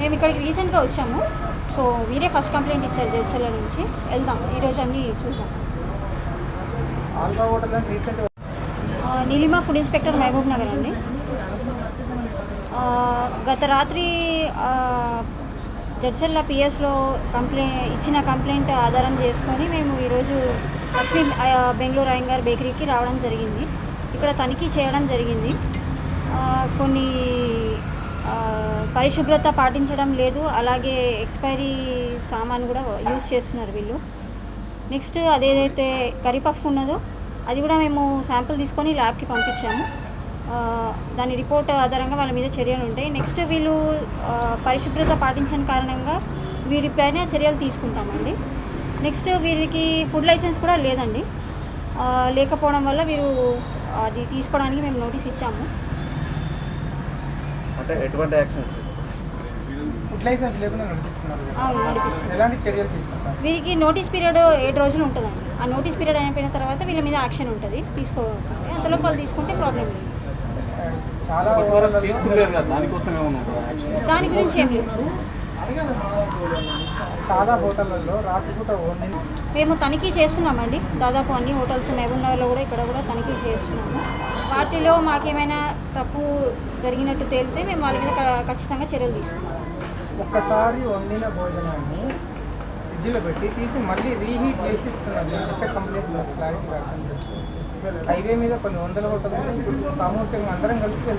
మేము ఇక్కడికి రీసెంట్గా వచ్చాము. సో మీరే ఫస్ట్ కంప్లైంట్ ఇచ్చారు జడ్చల నుంచి. వెళ్దాం. ఈరోజు అన్నీ చూసాం. నీలిమా ఫుడ్ ఇన్స్పెక్టర్ మహబూబ్ నగర్ అండి. గత రాత్రి జడ్చల్ల పిఎస్లో కంప్లైంట్ ఇచ్చిన కంప్లైంట్ ఆధారం చేసుకొని మేము ఈరోజు లక్ష్మీ బెంగళూరు అయ్యంగార్ బేకరీకి రావడం జరిగింది. ఇక్కడ తనిఖీ చేయడం జరిగింది. కొన్ని పరిశుభ్రత పాటించడం లేదు. అలాగే ఎక్స్పైరీ సామాన్ కూడా యూజ్ చేస్తున్నారు వీళ్ళు. నెక్స్ట్ అదేదైతే కర్రీ పఫ్ ఉన్నదో అది కూడా మేము శాంపుల్ తీసుకొని ల్యాబ్కి పంపించాము. దాని రిపోర్ట్ ఆధారంగా వాళ్ళ మీద చర్యలు ఉంటాయి. నెక్స్ట్ వీళ్ళు పరిశుభ్రత పాటించని కారణంగా వీరిపైన చర్యలు తీసుకుంటామండి. నెక్స్ట్ వీరికి ఫుడ్ లైసెన్స్ కూడా లేదండి. లేకపోవడం వల్ల వీరు అది తీసుకోవడానికి మేము నోటీస్ ఇచ్చాము. అంటే ఎటువంటి యాక్షన్స్ ఫుడ్ లైసెన్స్ లేకుండా నడిపిస్తున్నారు కదా. అవును నడిపిస్తుంది ఎలాంటి చర్యలు తీసుకుంటారు? వీరికి నోటీస్ పీరియడ్ ఏడు రోజులు ఉంటుందండి. ఆ నోటీస్ పీరియడ్ అయిపోయిన తర్వాత వీళ్ళ మీద యాక్షన్ ఉంటుంది. తీసుకోవాలి అంతలో వాళ్ళు తీసుకుంటే ప్రాబ్లం లేదు. దాని గురించి ఏం లేదు. చాలా రాత్రిపూట మేము తనిఖీ చేస్తున్నామండి. దాదాపు అన్ని హోటల్స్ మహబూబ్నగర్లో కూడా ఇక్కడ కూడా తనిఖీ చేస్తున్నాము. వాటిలో మాకేమైనా తప్పు జరిగినట్టు తేలితే మేము వాళ్ళ మీద ఖచ్చితంగా చర్యలు తీసుకుంటాం. ఒక్కసారి వండిన భోజనాన్ని ఫ్రిడ్జ్లో పెట్టి తీసి మళ్ళీ రీహీట్ చేసి ఇస్తున్నారు. నేను చెప్పే కంప్లైంట్ క్లారిటీ అర్థం చేసుకోండి హైవే మీద కొన్ని వందల హోటల్ సామూహికంగా అందరం కలిసి